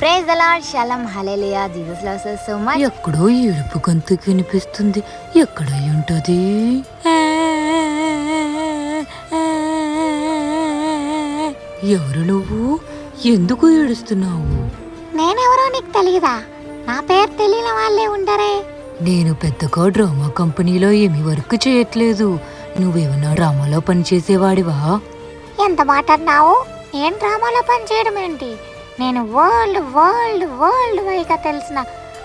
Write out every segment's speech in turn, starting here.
Praise the Lord shalom hallelujah Jesus loves us so much. ఎక్కడో ఏడుపు గొంతు కనిపిస్తుంది ఎక్కడై ఉంటది. ఎవరు నువ్వు? ఎందుకు ఏడుస్తున్నావు? నేనెవరో నీకు తెలియదా నా పేరు తెలియని వాళ్ళే ఉండరే. నేను పెద్దగా డ్రామా కంపెనీలో ఏమి వర్క్ చేయట్లేదు. నువ్వేమన్నా డ్రామాలో పనిచేసేవాడివా ఎంత మాట్లాడినావు? నేను డ్రామాలో పనిచేయడం ఏంటి? నేను వరల్డ్ వరల్డ్ వరల్డ్ వైగా తెలిసిన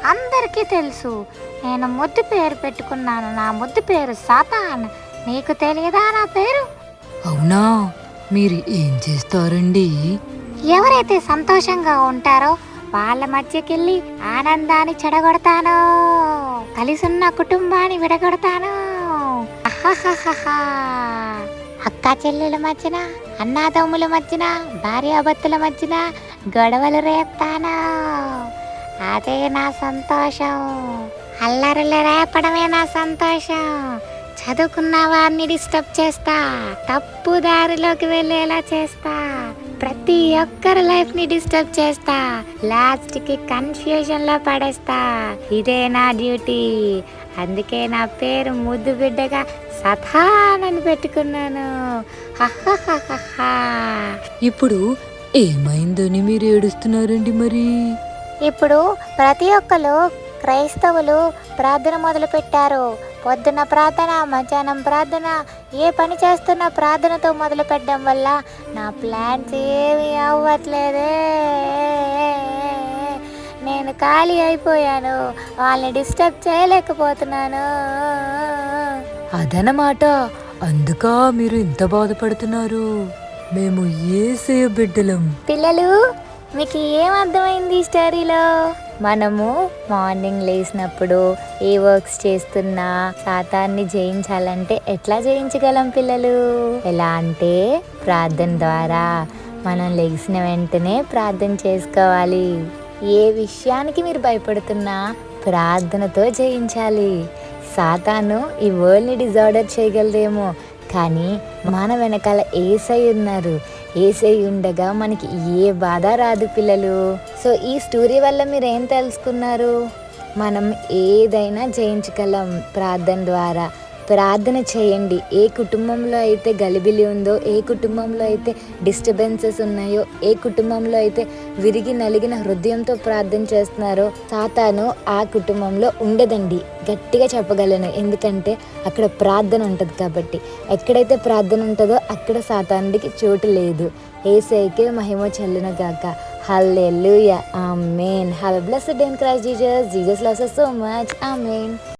అందరికీ తెలుసు. నేను ముద్దు పేరు పెట్టుకున్నాను. నా ముద్దు పేరు సాతాన్. నీకు తెలియదా నా పేరు? అవునా? మీరు ఏం చేస్తారండి? ఎవరైతే సంతోషంగా ఉంటారో వాళ్ళ మధ్యకెళ్ళి ఆనందాన్ని చెడగొడతాను కలిసున్న కుటుంబాన్ని విడగొడతాను. అక్క చెల్లెల మధ్యన అన్నాదమ్ముల మధ్యన భార్యాభర్తల మధ్యన గొడవలు రేపుతాను. అదే నా సంతోషం. అల్లరులు రేపడమే నా సంతోషం. చదువుకున్న వారిని డిస్టర్బ్ చేస్తా. తప్పు దారిలోకి వెళ్ళేలా చేస్తా. ప్రతి ఒక్కరి లైఫ్ని డిస్టర్బ్ చేస్తా. లాస్ట్కి కన్ఫ్యూజన్లో పడేస్తా. ఇదే నా డ్యూటీ. అందుకే నా పేరు ముద్దు బిడ్డగా సథానని పెట్టుకున్నాను. ఇప్పుడు ఏమైందని మీరు ఏడుస్తున్నారండి మరి? ఇప్పుడు ప్రతి ఒక్కరు క్రైస్తవులు ప్రార్థన మొదలు పెట్టారు పొద్దున ప్రార్థన మధ్యాహ్నం ప్రార్థన ఏ పని చేస్తున్నా ప్రార్థనతో మొదలు పెట్టడం వల్ల నా ప్లాన్స్ ఏమీ అవ్వట్లేదే. నేను ఖాళీ అయిపోయాను. వాళ్ళని డిస్టర్బ్ చేయలేకపోతున్నాను. అదనమాట. అందుకా మీరు ఇంత బాధపడుతున్నారు? మేము ఏసయ బిడ్డలం? పిల్లలు మీకు ఏం అర్థమైంది ఈ స్టోరీలో? మనము మార్నింగ్ లేచినప్పుడు ఏ వర్క్స్ చేస్తున్నా శాతాన్ని జయించాలంటే ఎట్లా జయించగలం పిల్లలు? ఎలా అంటే ప్రార్థన ద్వారా మనం లేచిన వెంటనే ప్రార్థన చేసుకోవాలి. ఏ విషయానికి మీరు భయపడుతున్నా ప్రార్థనతో జయించాలి. సాతాను ఈ వరల్డ్ని డిజార్డర్ చేయగలదేమో కానీ మన వెనకాల ఏసై ఉన్నారు. ఏసై ఉండగా మనకి ఏ బాధ రాదు పిల్లలు. సో ఈ స్టోరీ వల్ల మీరు ఏం తెలుసుకున్నారు? మనం ఏదైనా జయించగలం ప్రార్థన ద్వారా. ప్రార్థన చేయండి. ఏ కుటుంబంలో అయితే గలిబిలి ఉందో ఏ కుటుంబంలో అయితే డిస్టర్బెన్సెస్ ఉన్నాయో ఏ కుటుంబంలో అయితే విరిగి నలిగిన హృదయంతో ప్రార్థన చేస్తున్నారో సాతాను ఆ కుటుంబంలో ఉండదండి. గట్టిగా చెప్పగలను. ఎందుకంటే అక్కడ ప్రార్థన ఉంటుంది కాబట్టి. ఎక్కడైతే ప్రార్థన ఉంటుందో అక్కడ సాతానుడికి చోటు లేదు. ఏసైకే మహిమ చెల్లున గాక. Hallelujah amen have a blessed day in Christ Jesus Jesus loves so much ఆ మెయిన్